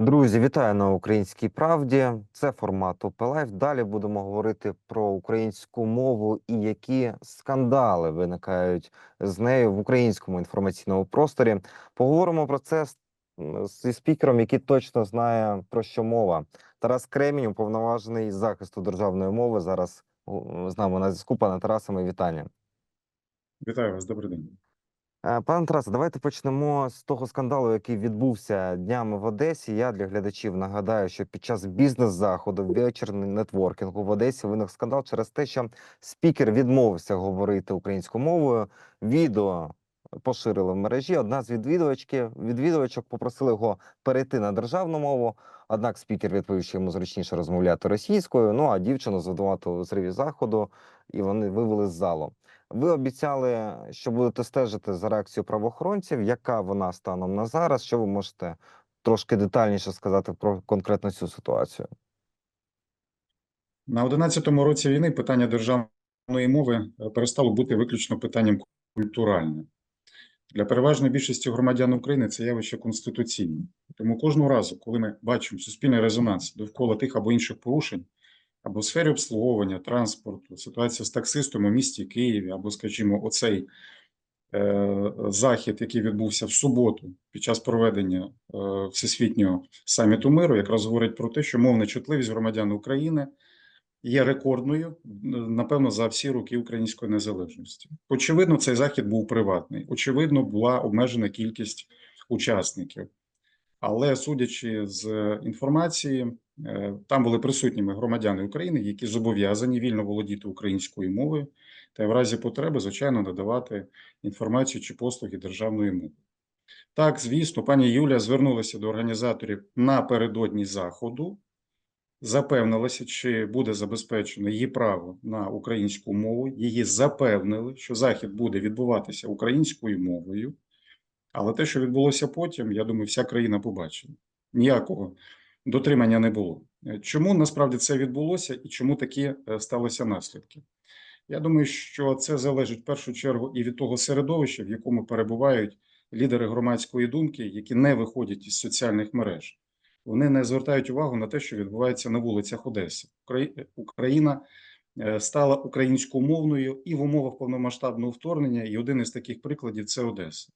Друзі, вітаю на Українській Правді. Це формат ОП Лайф. Далі будемо говорити про українську мову і які скандали виникають з нею в українському інформаційному просторі. Поговоримо про це зі спікером, який точно знає про що мова. Тарас Кремінь, уповноважений захисту державної мови. Зараз з нами на зв'язку. Пане Тарасе, мої вітання. Вітаю вас, добрий день. Е, Пане Тарасе, давайте почнемо з того скандалу, який відбувся днями в Одесі. Я для глядачів нагадаю, що під час бізнес-заходу вечірний нетворкінгу в Одесі виник скандал через те, що спікер відмовився говорити українською мовою. Відео поширили в мережі. Одна з відвідувачки відвідувачок попросили його перейти на державну мову. Однак спікер відповів, що йому зручніше розмовляти російською. Ну а дівчину звинуватили у зриві заходу, і вони вивели з залу. Ви обіцяли, що будете стежити за реакцією правоохоронців. Яка вона станом на зараз? Що ви можете трошки детальніше сказати про конкретно цю ситуацію? На 11-му році війни питання державної мови е, перестало бути виключно питанням культуральним. Для переважної більшості громадян України це явище конституційне. Тому кожного разу, коли ми бачимо суспільний резонанс довкола тих або інших порушень, або в сфері обслуговування, транспорту, ситуація з таксистом у місті Києві, або, скажімо, оцей е, захід, який відбувся в суботу під час проведення е, Всесвітнього саміту миру, якраз говорить про те, що мовна чутливість громадян України є рекордною, напевно, за всі роки української незалежності. Очевидно, цей захід був приватний. Очевидно, була обмежена кількість учасників. Але судячи з інформації, там були присутніми громадяни України, які зобов'язані вільно володіти українською мовою та в разі потреби, звичайно, надавати інформацію чи послуги державної мови. Так, звісно, пані Юля звернулася до організаторів напередодні заходу, запевнилася, чи буде забезпечено її право на українську мову. Її запевнили, що захід буде відбуватися українською мовою. Але те, що відбулося потім, я думаю, вся країна побачила. Ніякого дотримання не було. Е, Чому насправді це відбулося і чому такі е, сталися наслідки? Я думаю, що це залежить в першу чергу і від того середовища, в якому перебувають лідери громадської думки, які не виходять із соціальних мереж. Вони не звертають увагу на те, що відбувається на вулицях Одеси. Україна е, стала українськомовною і в умовах повномасштабного вторгнення. І один із таких прикладів це Одеса.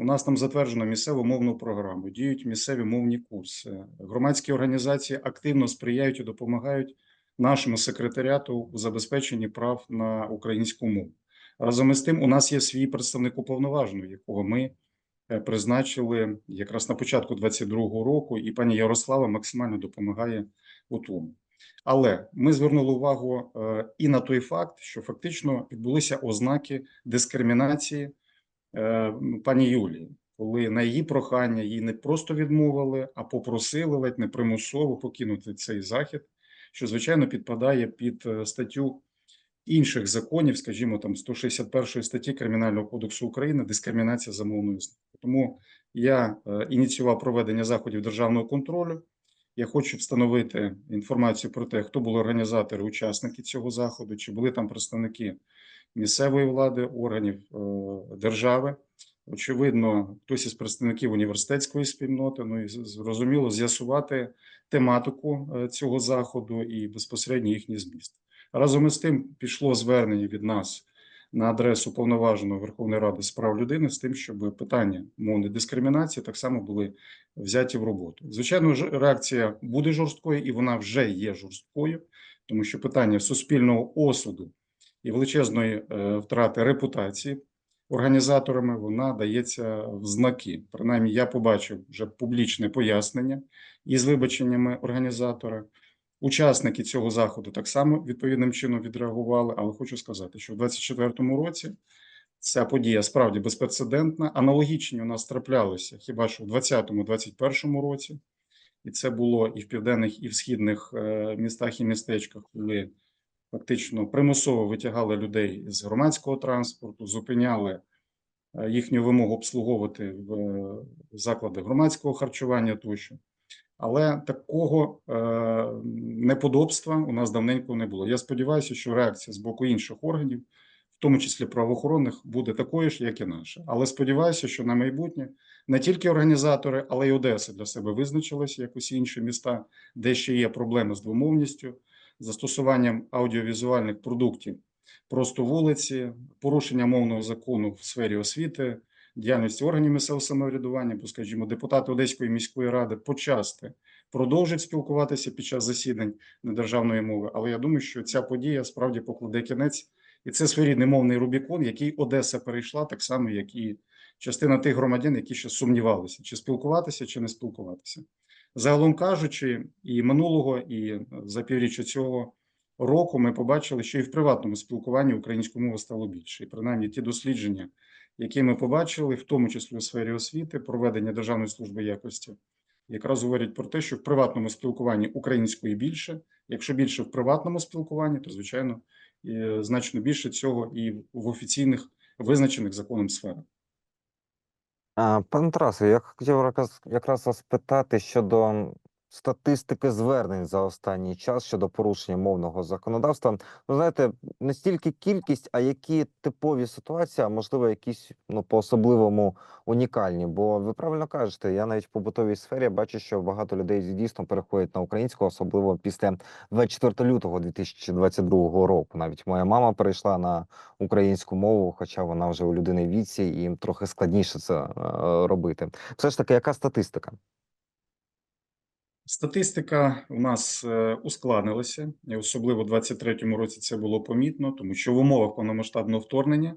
У нас там затверджено місцеву мовну програму, діють місцеві мовні курси. Громадські організації активно сприяють і допомагають нашому секретаріату у забезпеченні прав на українську мову. Разом із тим, у нас є свій представник уповноваженого, якого ми е, призначили якраз на початку 22-го року, і пані Ярослава максимально допомагає у тому. Але ми звернули увагу е, і на той факт, що фактично відбулися ознаки дискримінації пані Юлії, коли на її прохання їй не просто відмовили, а попросили ледь не примусово покинути цей захід, що звичайно підпадає під е, статтю інших законів, скажімо, там 161 статті Кримінального кодексу України дискримінація за мовною ознакою. Тому я е, ініціював проведення заходів державного контролю. Я хочу встановити інформацію про те, хто були організатори, учасники цього заходу, чи були там представники місцевої влади, органів е, держави. Очевидно, хтось із представників університетської спільноти. Ну і зрозуміло, з'ясувати тематику е, цього заходу і безпосередньо їхній зміст. Разом із тим пішло звернення від нас на адресу повноваженого Верховної Ради з прав людини з тим, щоб питання мовної дискримінації так само були взяті в роботу. Звичайно, реакція буде жорсткою, і вона вже є жорсткою, тому що питання суспільного осуду і величезної е, втрати репутації організаторами вона дається в знаки. Принаймні, я побачив вже публічне пояснення із вибаченнями організатора. Учасники цього заходу так само відповідним чином відреагували, але хочу сказати, що в 2024 році ця подія справді безпрецедентна. Аналогічні у нас траплялися хіба що в 2020-2021 році, і це було і в південних, і в східних е, містах і містечках, коли фактично примусово витягали людей з громадського транспорту, зупиняли е, їхню вимогу обслуговувати в е, заклади громадського харчування тощо. Але такого е, неподобства у нас давненько не було. Я сподіваюся, що реакція з боку інших органів, в тому числі правоохоронних, буде такою ж, як і наша. Але сподіваюся, що на майбутнє не тільки організатори, але й Одеса для себе визначилася, як усі інші міста, де ще є проблеми з двомовністю, застосуванням аудіовізуальних продуктів просто вулиці, порушення мовного закону в сфері освіти, діяльності органів місцевого самоврядування, бо, скажімо, депутати Одеської міської ради почасти продовжать спілкуватися під час засідань недержавної мови. Але я думаю, що ця подія справді покладе кінець, і це своєрідний мовний Рубікон, який Одеса перейшла, так само, як і частина тих громадян, які ще сумнівалися, чи спілкуватися, чи не спілкуватися. Загалом кажучи, і минулого, і за півріччя цього року ми побачили, що і в приватному спілкуванні української мови стало більше. І принаймні ті дослідження, які ми побачили, в тому числі у сфері освіти, проведення Державної служби якості, якраз говорять про те, що в приватному спілкуванні української більше. Якщо більше в приватному спілкуванні, то звичайно значно більше цього і в офіційних визначених законом сферах. Пане Тарасе, я хотів якраз вас питати щодо статистики звернень за останній час щодо порушення мовного законодавства. Ну, знаєте, не стільки кількість, а які типові ситуації, а можливо, якісь ну, по-особливому унікальні. Бо ви правильно кажете, я навіть в побутовій сфері бачу, що багато людей дійсно переходять на українську, особливо після 24 лютого 2022 року. Навіть моя мама перейшла на українську мову, хоча вона вже у людини віці, і їм трохи складніше це е, робити. Все ж таки, яка статистика? Статистика у нас е, ускладнилася, і особливо у 23-му році це було помітно, тому що в умовах повномасштабного вторгнення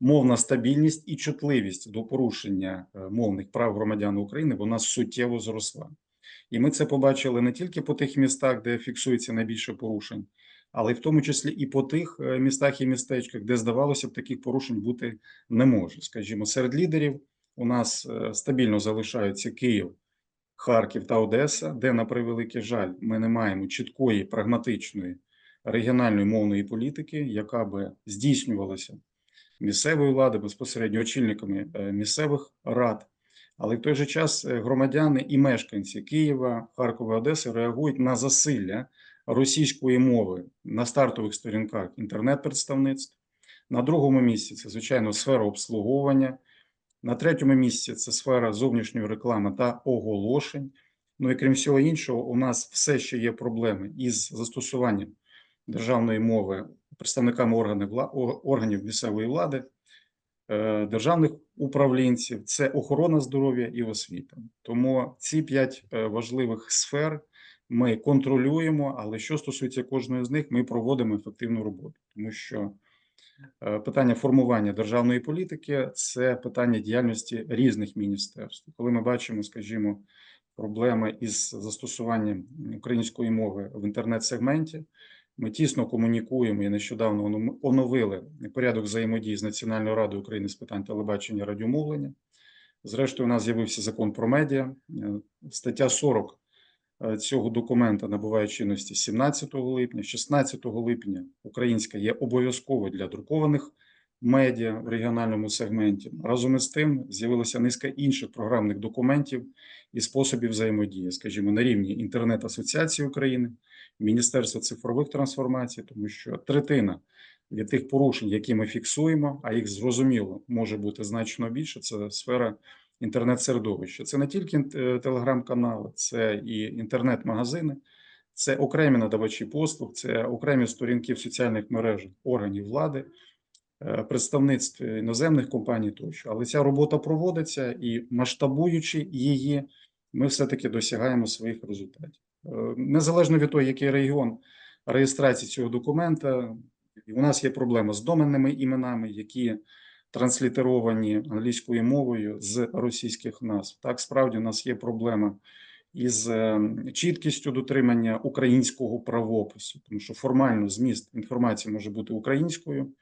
мовна стабільність і чутливість до порушення е, мовних прав громадян України вона суттєво зросла. І ми це побачили не тільки по тих містах, де фіксується найбільше порушень, але й в тому числі і по тих е, містах і містечках, де здавалося б, таких порушень бути не може. Скажімо, серед лідерів у нас стабільно залишаються Київ. Харків та Одеса, де, на превеликий жаль, ми не маємо чіткої прагматичної регіональної мовної політики, яка би здійснювалася місцевою владою, безпосередньо очільниками е, місцевих рад. Але в той же час е, громадяни і мешканці Києва, Харкова, Одеси реагують на засилля російської мови на стартових сторінках інтернет-представництв. На другому місці це, звичайно, сфера обслуговування. На третьому місці це сфера зовнішньої реклами та оголошень. Ну і крім всього іншого, у нас все ще є проблеми із застосуванням державної мови представниками органів органів місцевої влади, е, державних управлінців, це охорона здоров'я і освіта. Тому ці п'ять е, важливих сфер ми контролюємо, але що стосується кожної з них, ми проводимо ефективну роботу, тому що Питання формування державної політики це питання діяльності різних міністерств. Коли ми бачимо, скажімо, проблеми із застосуванням української мови в інтернет-сегменті, ми тісно комунікуємо і нещодавно оновили порядок взаємодії з Національною радою України з питань телебачення радіомовлення. Зрештою, у нас з'явився закон про медіа, Е, стаття 40 е, цього документа набуває чинності 17 липня. 16 липня українська є обов'язково для друкованих медіа в регіональному сегменті. Разом із тим з'явилася низка інших програмних документів і способів взаємодії, скажімо, на рівні інтернет-асоціації України, Міністерства цифрових трансформацій, тому що третина від тих порушень, які ми фіксуємо, а їх зрозуміло може бути значно більше. Це сфера інтернет-середовища. Це не тільки е, телеграм-канали, це і інтернет-магазини, це окремі надавачі послуг, це окремі сторінки в соціальних мережах органів влади, е, представництв іноземних компаній тощо. Але ця робота проводиться і масштабуючи її, ми все-таки досягаємо своїх результатів. Е, Незалежно від того, який регіон реєстрації цього документа, у нас є проблема з доменними іменами, які транслітеровані англійською мовою з російських назв. Так, справді у нас є проблема із е, чіткістю дотримання українського правопису, тому що формально зміст інформації може бути українською,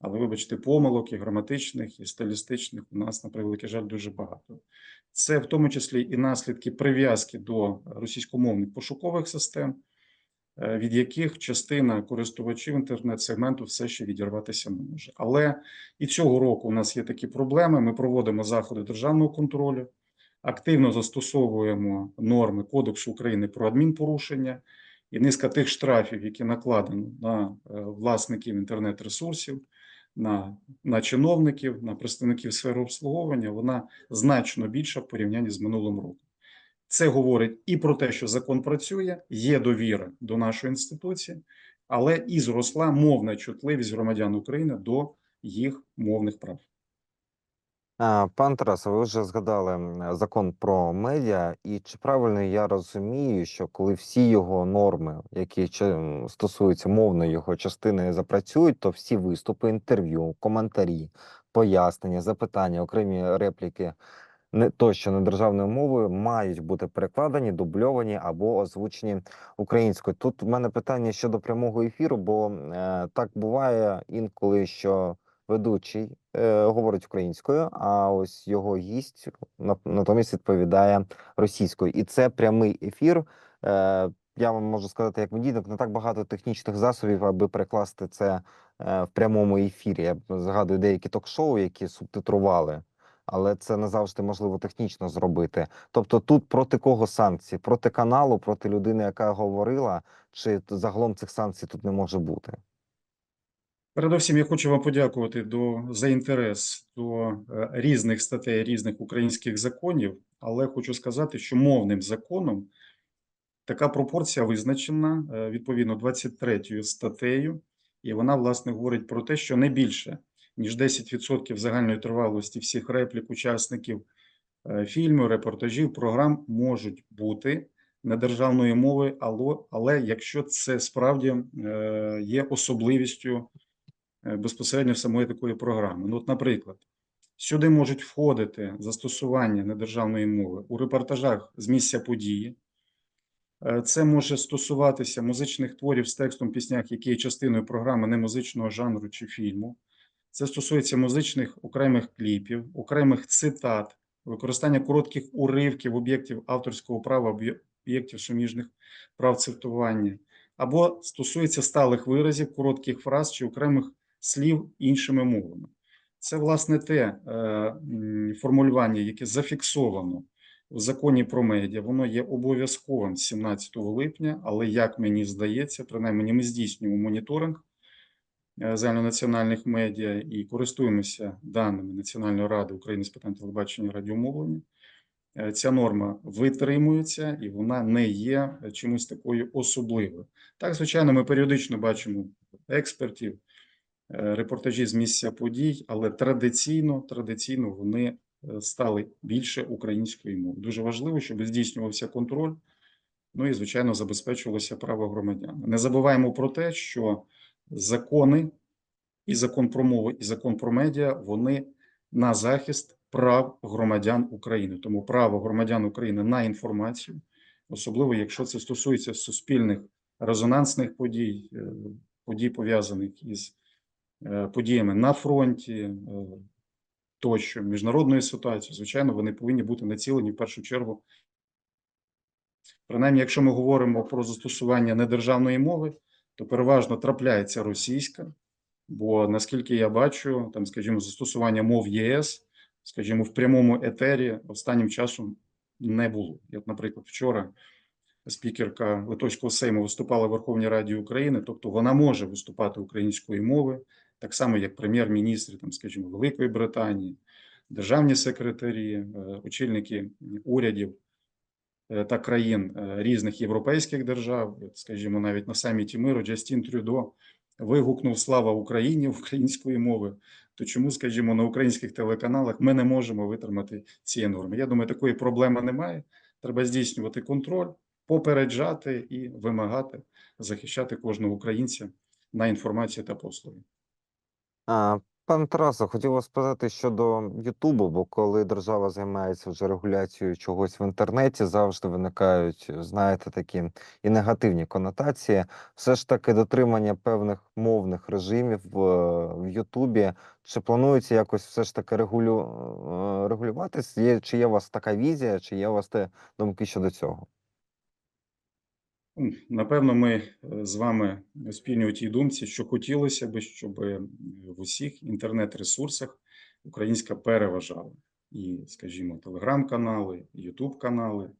але, вибачте, помилок і граматичних, і стилістичних у нас, на превеликий жаль, дуже багато. Це в тому числі і наслідки прив'язки до російськомовних пошукових систем, від яких частина користувачів інтернет-сегменту все ще відірватися не може. Але і цього року у нас є такі проблеми. Ми проводимо заходи державного контролю, активно застосовуємо норми Кодексу України про адмінпорушення і низка тих штрафів, які накладено на е, власників інтернет-ресурсів, на, на чиновників, на представників сфери обслуговування, вона значно більша в порівнянні з минулим роком. Це говорить і про те, що закон працює, є довіра до нашої інституції, але і зросла мовна чутливість громадян України до їх мовних прав. Пан Тарас, ви вже згадали закон про медіа, і чи правильно я розумію, що коли всі його норми, які стосуються мовної його частини, запрацюють, то всі виступи, інтерв'ю, коментарі, пояснення, запитання, окремі репліки не тощо не державною мовою мають бути перекладені, дубльовані або озвучені українською. Тут в мене питання щодо прямого ефіру, бо е, так буває інколи, що ведучий е, говорить українською, а ось його гість на- натомість відповідає російською. І це прямий ефір. Е, я вам можу сказати, як медійник, не так багато технічних засобів, аби перекласти це е, в прямому ефірі. Я згадую деякі ток-шоу, які субтитрували. Але це не завжди можливо технічно зробити. Тобто, тут проти кого санкції? Проти каналу, проти людини, яка говорила, чи загалом цих санкцій тут не може бути? Передусім, я хочу вам подякувати до, за інтерес до е, різних статей різних українських законів, але хочу сказати, що мовним законом така пропорція визначена е, відповідно 23 статтею, і вона, власне, говорить про те, що не більше ніж 10% загальної тривалості всіх реплік учасників е, фільмів, репортажів, програм можуть бути недержавної мови, але, якщо це справді е, є особливістю е, безпосередньо самої такої програми. Ну, от, наприклад, сюди можуть входити застосування недержавної мови у репортажах з місця події. Це може стосуватися музичних творів з текстом піснях, які є частиною програми немузичного жанру чи фільму. Це стосується музичних окремих кліпів, окремих цитат, використання коротких уривків об'єктів авторського права, об'є- об'єктів суміжних прав цитування, або стосується сталих виразів, коротких фраз чи окремих слів іншими мовами. Це, власне, те е, формулювання, яке зафіксовано в законі про медіа, воно є обов'язковим 17 липня, але як мені здається, принаймні ми здійснюємо моніторинг загальнонаціональних медіа і користуємося даними Національної ради України з питань телебачення і радіомовлення. Е, Ця норма витримується і вона не є е, чимось такою особливою. Так, звичайно, ми періодично бачимо експертів, е, репортажі з місця подій, але традиційно, традиційно вони е, стали більше української мови. Дуже важливо, щоб здійснювався контроль, ну і, звичайно, забезпечувалося право громадян. Не забуваємо про те, що закони, і закон про мову, і закон про медіа, вони на захист прав громадян України. Тому право громадян України на інформацію, особливо якщо це стосується суспільних резонансних подій, е, подій пов'язаних із е, подіями на фронті, е, тощо міжнародною ситуацією, звичайно, вони повинні бути націлені в першу чергу. Принаймні, якщо ми говоримо про застосування недержавної мови, то переважно трапляється російська, бо наскільки я бачу, там, скажімо, застосування мов ЄС, скажімо, в прямому етері останнім часом не було. Як, наприклад, вчора спікерка Литовського Сейму виступала в Верховній Раді України, тобто вона може виступати українською мовою, так само як прем'єр-міністри, там, скажімо, Великої Британії, державні секретарі, е, очільники урядів та країн е, різних європейських держав, скажімо, навіть на саміті миру Джастін Трюдо вигукнув Слава Україні української мови. То чому, скажімо, на українських телеканалах ми не можемо витримати ці норми? Я думаю, такої проблеми немає. Треба здійснювати контроль, попереджати і вимагати захищати кожного українця на інформацію та послуги. А, пан Тарасе, хотів вас спитати щодо Ютубу, бо коли держава займається вже регуляцією чогось в інтернеті, завжди виникають, знаєте, такі і негативні конотації. Все ж таки дотримання певних мовних режимів в, в Ютубі. Чи планується якось все ж таки регулю, е, регулюватись? Є, чи є у вас така візія, чи є у вас те думки щодо цього? Ну, Напевно, ми е, з вами спільні у тій думці, що хотілося би, щоб е, в усіх інтернет-ресурсах українська переважала. І, скажімо, телеграм-канали, ютуб-канали,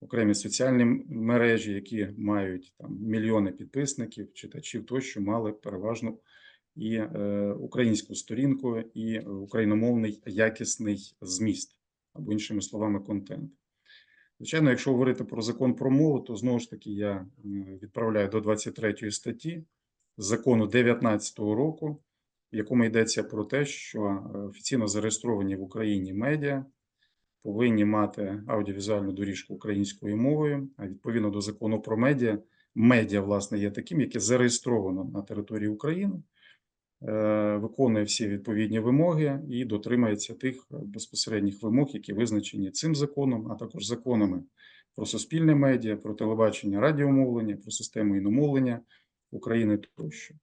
окремі соціальні мережі, які мають там мільйони підписників, читачів тощо, мали переважну і е, українську сторінку, і україномовний якісний зміст, або іншими словами, контент. Звичайно, якщо говорити про закон про мову, то знову ж таки я відправляю до 23 статті закону 19-го року, в якому йдеться про те, що е, офіційно зареєстровані в Україні медіа повинні мати аудіовізуальну доріжку українською мовою. А відповідно до закону про медіа, медіа, власне, є таким, яке зареєстровано на території України, виконує всі відповідні вимоги і дотримується тих е, безпосередніх вимог, які визначені цим законом, а також законами про суспільне медіа, про телебачення, радіомовлення, про систему іномовлення України тощо.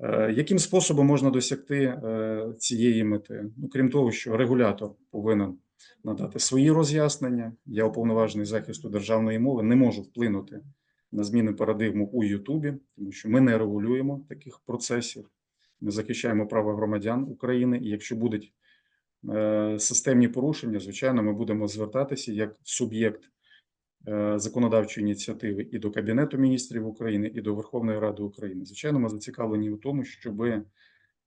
Е, Яким способом можна досягти е, цієї мети? Ну, крім того, що регулятор повинен надати свої роз'яснення. Я уповноважений захисту державної мови, не можу вплинути на зміни парадигму у Ютубі, тому що ми не регулюємо таких процесів. Ми захищаємо права громадян України, і якщо будуть е, системні порушення, звичайно, ми будемо звертатися як суб'єкт е, законодавчої ініціативи і до Кабінету міністрів України, і до Верховної Ради України. Звичайно, ми зацікавлені у тому, щоби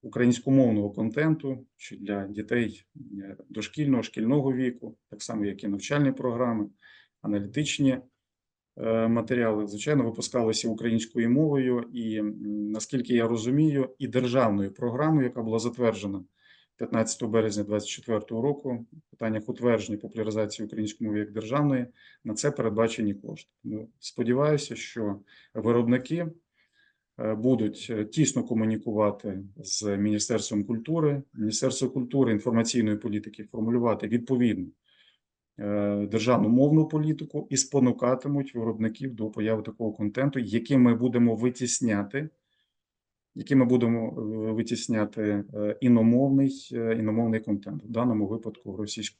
українськомовного контенту чи для дітей е, дошкільного шкільного віку, так само як і навчальні програми, аналітичні матеріали, звичайно, випускалися українською мовою, і наскільки я розумію, і державною програмою, яка була затверджена 15 березня 2024 року, в питаннях утвердження популяризації української мови як державної, на це передбачені кошти. Тому сподіваюся, що виробники е, будуть е, тісно комунікувати з Міністерством культури, Міністерство культури інформаційної політики формулювати відповідну е, державну мовну політику і спонукатимуть виробників до появи такого контенту, яким ми будемо витісняти, яким ми будемо е, витісняти е, іномовний, е, іномовний контент, в даному випадку російською.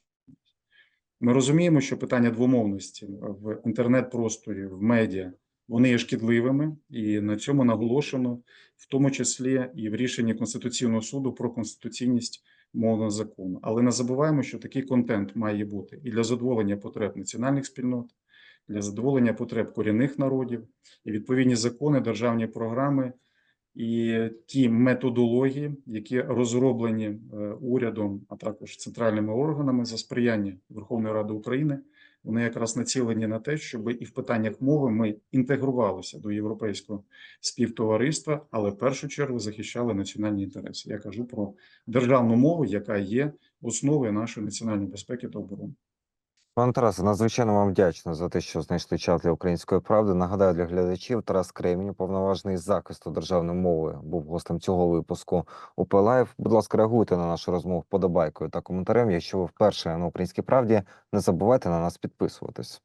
Ми розуміємо, що питання двомовності в інтернет-просторі, в медіа, вони є шкідливими, і на цьому наголошено, в тому числі і в рішенні Конституційного суду про конституційність мовного закону. Але не забуваємо, що такий контент має бути і для задоволення потреб національних спільнот, для задоволення потреб корінних народів, і відповідні закони, державні програми і ті методології, які розроблені е, урядом, а також центральними органами за сприяння Верховної Ради України, вони якраз націлені на те, щоб і в питаннях мови ми інтегрувалися до європейського співтовариства, але в першу чергу захищали національні інтереси. Я кажу про державну мову, яка є основою нашої національної безпеки та оборони. Пане Тарасе, надзвичайно вам вдячна за те, що знайшли час для української правди. Нагадаю для глядачів, Тарас Кремінь, повноважений захисту державної мови, був гостем цього випуску УП Лайв. Будь ласка, реагуйте на нашу розмову подобайкою та коментарем. Якщо ви вперше на українській правді, не забувайте на нас підписуватись.